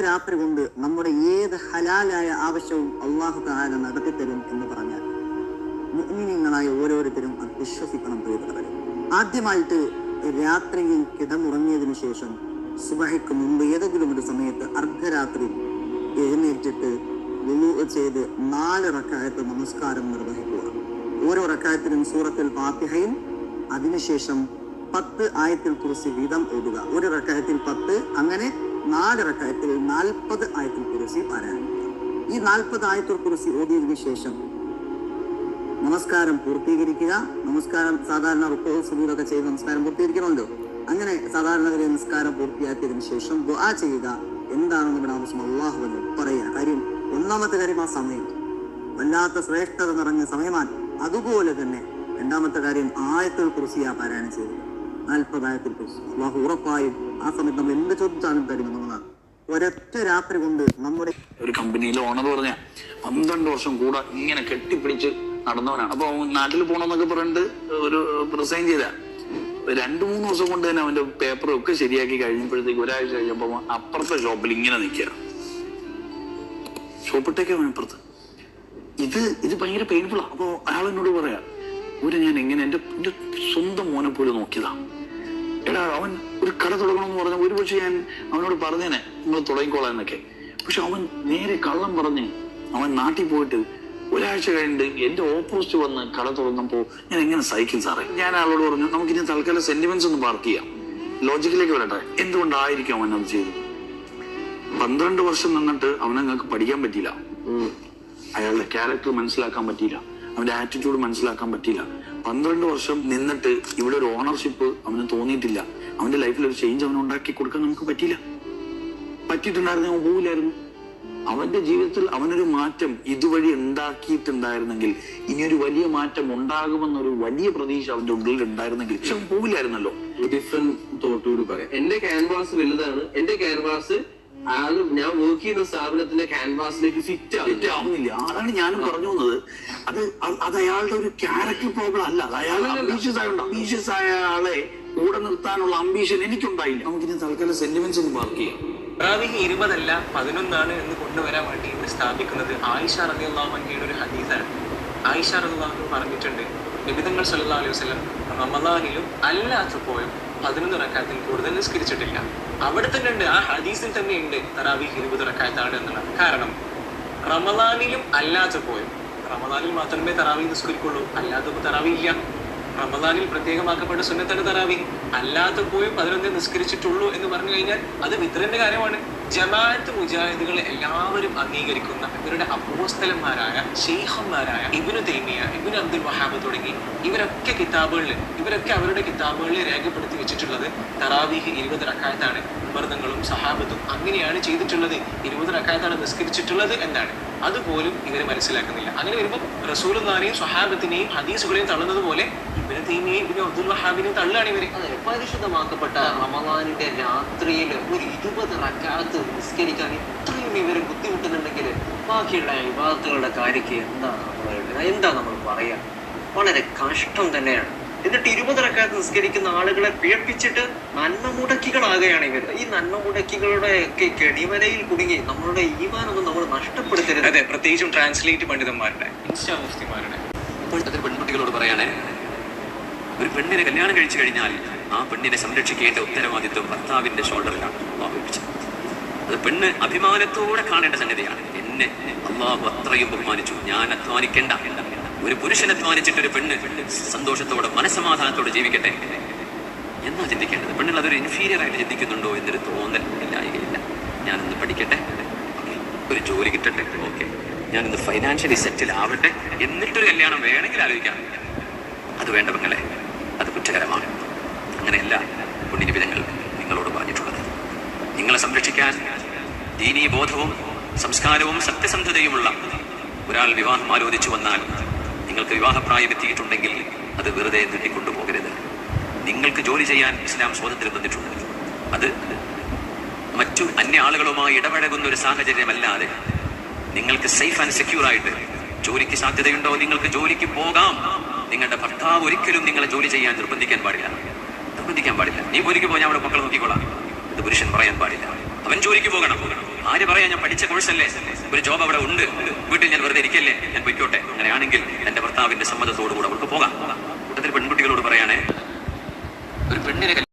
രാത്രി കൊണ്ട് നമ്മുടെ ഏത് ഹലാലായ ആവശ്യവും അള്ളാഹു താല നടത്തിത്തരും എന്ന് പറഞ്ഞാൽ മുഅ്മിനീങ്ങളായ ഓരോരുത്തരും അത് വിശ്വസിക്കണം പ്രിയപ്പെട്ടവരെ. ആദ്യമായിട്ട് രാത്രിയിൽ കിടന്നുറങ്ങിയതിനു ശേഷം സുബഹയ്ക്ക് മുമ്പ് ഏതെങ്കിലും ഒരു സമയത്ത് അർദ്ധരാത്രി എഴുന്നേറ്റിട്ട് വുളു ചെയ്ത് നാല് റക്കായത്ത് നമസ്കാരം നിർവഹിക്കുക. ഓരോ റക്കായത്തിനും സൂറത്തിൽ പാത്തിഹയും അതിനുശേഷം പത്ത് ആയത്തിൽ കുറിച്ച് വീതം എഴുതുക. ഒരു റക്കായത്തിൽ പത്ത് അങ്ങനെ നാല് റക്കായത്തിൽ നാൽപ്പത് ആയത്തിൽ കുറിച്ച് പാരായണം. ഈ നാൽപ്പത് ആയത്തിൽ കുറിച്ച് ഓതിയതിനു ശേഷം നമസ്കാരം പൂർത്തീകരിക്കുക. നമസ്കാരം സാധാരണ റുക്കോ സുബീറൊക്കെ ചെയ്ത് നമസ്കാരം പൂർത്തീകരിക്കണമല്ലോ. അങ്ങനെ സാധാരണഗതിയിൽ നമസ്കാരം പൂർത്തിയാക്കിയതിനു ശേഷം ദുആ ചെയ്യുക. എന്താണ് നമ്മുടെ ആവശ്യം അള്ളാഹു എന്ന് പറയുക. കാര്യം ഒന്നാമത്തെ കാര്യം ആ സമയം. വല്ലാത്ത ശ്രേഷ്ഠത നിറഞ്ഞ സമയമാണ്. അതുപോലെ തന്നെ രണ്ടാമത്തെ കാര്യം ആയത്തിൽ കുറിച്ച് ആ പാരായണം ചെയ്തത് നാൽപ്പത് ആയത്തിൽ കുറിച്ച് അള്ളാഹു ഉറപ്പായും ആ സമയത്ത് നമ്മൾ എന്ത് ചോദിച്ചാലും തരുമെന്നുള്ളതാണ് ഒരൊറ്റ രാത്രി കൊണ്ട് നമ്മുടെ ഒരു കമ്പനിയിൽ ഓണർ പറഞ്ഞ പന്ത്രണ്ട് വർഷം കൂടെ ഇങ്ങനെ കെട്ടിപ്പിടിച്ച് നടന്നവനാണ്. അപ്പൊ നാട്ടിൽ പോകണമെന്നൊക്കെ പറഞ്ഞിട്ട് ഒരു റിസൈൻ ചെയ്ത. രണ്ടു മൂന്ന് ദിവസം കൊണ്ട് തന്നെ അവന്റെ പേപ്പറും ഒക്കെ ശരിയാക്കി കഴിഞ്ഞപ്പോഴത്തേക്ക് ഒരാഴ്ച കഴിഞ്ഞപ്പോ അപ്പുറത്തെ ഷോപ്പിൽ ഇങ്ങനെ നിൽക്കുക ഷോപ്പിട്ടേക്കാണ് അപ്പുറത്ത്. ഇത് ഇത് ഭയങ്കര പെയിൻഫുൾ അപ്പൊ അയാൾ എന്നോട് പറയാ ഒരു ഞാൻ എങ്ങനെ എന്റെ എന്റെ സ്വന്തം മോനെ പോലെ നോക്കിയതാ. എടാ അവൻ ഒരു കട തുടങ്ങണമെന്ന് പറഞ്ഞ ഒരു പക്ഷെ ഞാൻ അവനോട് പറഞ്ഞേനെ നിങ്ങൾ തുടങ്ങിക്കോളാന്നൊക്കെ. പക്ഷെ അവൻ നേരെ കള്ളം പറഞ്ഞ് അവൻ നാട്ടിൽ പോയിട്ട് ഒരാഴ്ച കഴിഞ്ഞിട്ട് എന്റെ ഓപ്പോസിറ്റ് വന്ന് കട തുറന്നപ്പോൾ ഞാൻ എങ്ങനെ സഹിക്കും സാറേ? ഞാൻ ആളോട് പറഞ്ഞു നമുക്കിനി തൽക്കാലം സെന്റിമെന്റ്സ് ഒന്ന് പാർക്ക് ചെയ്യാം. ലോജിക്കിലേക്ക് വരട്ടെ. എന്തുകൊണ്ടായിരിക്കും അവൻ അത് ചെയ്തത്? പന്ത്രണ്ട് വർഷം നിന്നിട്ട് അവനെ നിങ്ങൾക്ക് പഠിക്കാൻ പറ്റിയില്ല. അയാളുടെ ക്യാരക്ടർ മനസ്സിലാക്കാൻ പറ്റിയില്ല. അവന്റെ ആറ്റിറ്റ്യൂഡ് മനസ്സിലാക്കാൻ പറ്റിയില്ല. പന്ത്രണ്ട് വർഷം നിന്നിട്ട് ഇവിടെ ഒരു ഓണർഷിപ്പ് അവന് തോന്നിയിട്ടില്ല. അവന്റെ ലൈഫിൽ ഒരു ചേഞ്ച് അവന് ഉണ്ടാക്കി കൊടുക്കാൻ നമുക്ക് പറ്റിയില്ല. പറ്റിയിട്ടുണ്ടായിരുന്നു അവൻ പോവില്ലായിരുന്നു. അവന്റെ ജീവിതത്തിൽ അവനൊരു മാറ്റം ഇതുവഴി ഉണ്ടാക്കിയിട്ടുണ്ടായിരുന്നെങ്കിൽ ഇനിയൊരു വലിയ മാറ്റം ഉണ്ടാകുമെന്നൊരു വലിയ പ്രതീക്ഷ അവന്റെ ഉള്ളിൽ ഉണ്ടായിരുന്നെങ്കിൽ പക്ഷെ അവൻ പോവില്ലായിരുന്നല്ലോ. ഡിഫറെന്റ് തോട്ടോട് പറയാം. എന്റെ ക്യാൻവാസ് വലുതാണ്. എന്റെ ക്യാൻവാസ് ആൾ ഞാൻ വർക്ക് ചെയ്യുന്ന സ്ഥാപനത്തിന്റെ ക്യാൻവാസിലേക്ക് ഫിറ്റ് ആവുന്നില്ല. അതാണ് ഞാനും പറഞ്ഞു വന്നത്. അത് അത് അയാളുടെ ഒരു ക്യാരക്ടർ പ്രോബ്ലം അല്ല. അത് അയാൾ അംബീഷ്യസ് ആയ അംബീഷ്യസ് ആയ ആളെ കൂടെ നിർത്താനുള്ള അംബീഷൻ എനിക്കുണ്ടായില്ല. നമുക്കിനി തൽക്കാലം സെന്റിമെന്റ്സ് ഒന്ന് മാർക്ക് ചെയ്യാം. തറാവിഹ് ഇരുപതല്ല പതിനൊന്നാണ് എന്ന് കൊണ്ടുവരാൻ വേണ്ടി ഇവിടെ സ്ഥാപിക്കുന്നത് ആയിഷ റളിയല്ലാഹുവിന്റെ ഒരു ഹദീസാണ്. ആയിഷ റളിയല്ലാഹു പറഞ്ഞിട്ടുണ്ട് വിവിധങ്ങൾ സല്ലല്ലാഹു അലൈഹി വസല്ലം റമദാനിലും അല്ലാത്തപ്പോഴും പതിനൊന്ന് റക്കാത്തിൽ കൂടുതൽ നിസ്കരിച്ചിട്ടില്ല. അവിടെ തന്നെ ഉണ്ട് ആ ഹദീസിൽ തന്നെ ഉണ്ട് തറാവിഹ് ഇരുപത് റക്കാത്താണ് എന്നുള്ളത് കാരണം. റമദാനിലും അല്ലാത്തപ്പോഴും റമദാനിൽ മാത്രമേ തറാവി നിസ്കരിക്കുള്ളൂ. അല്ലാത്തപ്പോൾ തറാവി ഇല്ല. റമദാനിൽ പ്രത്യേകമാക്കപ്പെട്ട സുന്നത്താണ് തറാവി അല്ലാത്തപ്പോഴും പതിനൊന്നേ നിസ്കരിച്ചിട്ടുള്ളൂ എന്ന് പറഞ്ഞു കഴിഞ്ഞാൽ അത് വിത്രന്റെ കാര്യമാണ്. ജമാഅത്ത് മുജാഹിദുകൾ എല്ലാവരും അംഗീകരിക്കുന്ന ഇവരുടെ അപ്പോസ്തലന്മാരായ ഷെയ്ഖന്മാരായ ഇബിനു തൈമിയ ഇബിനു അബ്ദുൽ വഹാബ് തുടങ്ങി ഇവരൊക്കെ കിതാബുകളിൽ ഇവരൊക്കെ അവരുടെ കിതാബുകളിൽ രേഖപ്പെടുത്തി വെച്ചിട്ടുള്ളത് തറാവീഹ് ഇരുപത് റക്കായത്താണ്. മർദ്ദങ്ങളും സഹാബത്തും അങ്ങനെയാണ് ചെയ്തിട്ടുള്ളത്. ഇരുപത് റക്കായത്താണ് നിസ്കരിച്ചിട്ടുള്ളത് എന്നാണ്. അതുപോലും ഇവർ മനസ്സിലാക്കുന്നില്ല. അങ്ങനെ വരുമ്പോൾ റസൂലുള്ളാനെയും സ്വഹാബത്തിനെയും ഹദീസുകളെയും തള്ളുന്നത് പോലെ ഇവരെ തീമിയെയും ഇവരെ അബ്ദുൽ വഹാബിനെയും തള്ളുകയാണ് ഇവർ പരിശുദ്ധമാക്കപ്പെട്ട റമദാനിന്റെ രാത്രിയിൽ ഒരു ഇരുപത് റക്കാത്ത് നിസ്കരിക്കാൻ ഇത്രയും വിവരം ബുദ്ധിമുട്ടുന്നുണ്ടെങ്കിൽ ബാക്കിയുള്ള വിവാദങ്ങളുടെ കാര്യക്ക് എന്താണ് നമ്മൾ എന്താ നമ്മൾ പറയുക വളരെ കഷ്ടം തന്നെയാണ്. എന്നിട്ട് ഇരുപത് റക്കാത്ത് നിസ്കരിക്കുന്ന ആളുകളെ പിഴപ്പിച്ചിട്ട് നന്മ മുടക്കികളാകുകയാണ് ഇവർ ഈ നന്മ മുടക്കികളുടെ ഒക്കെ കെടിമലയിൽ കുടുങ്ങി നമ്മളുടെ ഈമാനൊന്നും നമ്മൾ നഷ്ടപ്പെടുത്തരുത്. അതെ പ്രത്യേകിച്ചും ട്രാൻസ്ലേറ്റ് പണ്ഡിതന്മാരുടെ. ഇൻസ്റ്റാ മുഫ്തിമാരുടെ ഇപ്പോഴത്തെ പെൺകുട്ടികളോട് പറയാനേ ഒരു പെണ്ണിനെ കല്യാണം കഴിച്ചു കഴിഞ്ഞാൽ ആ പെണ്ണിനെ സംരക്ഷിക്കേണ്ട ഉത്തരവാദിത്വം ഭർത്താവിന്റെ ഷോൾഡറിലാണ് അള്ളാഹു വെച്ചത് അത് പെണ്ണ് അഭിമാനത്തോടെ കാണേണ്ട സംഗതിയാണ്. എന്നെ അള്ളാഹു അത്രയും ബഹുമാനിച്ചു. ഞാൻ അധ്വാനിക്കേണ്ട. ഒരു പുരുഷൻ അധ്വാനിച്ചിട്ട് ഒരു പെണ്ണ് സന്തോഷത്തോടെ മനസ്സമാധാനത്തോടെ ജീവിക്കട്ടെ? എന്നാ ചിന്തിക്കേണ്ടത്? പെണ്ണുകൾ അതൊരു ഇൻഫീരിയർ ആയിട്ട് ചിന്തിക്കുന്നുണ്ടോ എന്നൊരു തോന്നൽ ഇല്ലായികയില്ല. ഞാനൊന്ന് പഠിക്കട്ടെ? ഒരു ജോലി കിട്ടട്ടെ? ഓക്കെ ഞാനൊന്ന് ഫൈനാൻഷ്യലി സെറ്റിൽ ആവട്ടെ? എന്നിട്ടൊരു കല്യാണം വേണമെങ്കിൽ ആലോചിക്കാം. അത് വേണ്ട പെങ്ങളെ. അത് കുറ്റകരമാണ്. അങ്ങനെയല്ല പുണ്യനിബിധങ്ങൾ നിങ്ങളോട് പറഞ്ഞിട്ടുള്ളത്. നിങ്ങളെ സംരക്ഷിക്കാൻ ദീനീ ബോധവും സംസ്കാരവും സത്യസന്ധതയുമുള്ള ഒരാൾ വിവാഹം ആലോചിച്ചു വന്നാൽ നിങ്ങൾക്ക് വിവാഹപ്രായം എത്തിയിട്ടുണ്ടെങ്കിൽ അത് വെറുതെ നീട്ടിക്കൊണ്ടുപോകരുത്. നിങ്ങൾക്ക് ജോലി ചെയ്യാൻ ഇസ്ലാം സ്വാതന്ത്ര്യം തന്നിട്ടുണ്ട്. അത് മറ്റു അന്യ ആളുകളുമായി ഇടപഴകുന്ന ഒരു സാഹചര്യമല്ലാതെ നിങ്ങൾക്ക് സേഫ് ആൻഡ് സെക്യൂർ ആയിട്ട് ജോലിക്ക് സാധ്യതയുണ്ടോ? നിങ്ങൾക്ക് ജോലിക്ക് പോകാം. നിങ്ങളുടെ ഭർത്താവ് ഒരിക്കലും നിങ്ങളെ ജോലി ചെയ്യാൻ നിർബന്ധിക്കാൻ പാടില്ല. നിർബന്ധിക്കാൻ പാടില്ല. നീ ജോലിക്ക് പോയാൽ അവിടെ മക്കളെ നോക്കിക്കോളാം. ഇത് പുരുഷൻ പറയാൻ പാടില്ല. അവൻ ജോലിക്ക് പോകണം. ആര് പറയാ ഞാൻ പഠിച്ച കോഴ്സല്ലേ? ഒരു ജോബ് അവിടെ ഉണ്ട്. വീട്ടിൽ ഞാൻ വെറുതെ ഇരിക്കല്ലേ? ഞാൻ പൊയ്ക്കോട്ടെ. അങ്ങനെയാണെങ്കിൽ എന്റെ ഭർത്താവിന്റെ സമ്മതത്തോടുകൂടെ അവൾക്ക് പോകാം. കൂട്ടത്തിൽ പെൺകുട്ടികളോട് പറയാനേ ഒരു പെണ്ണിനെ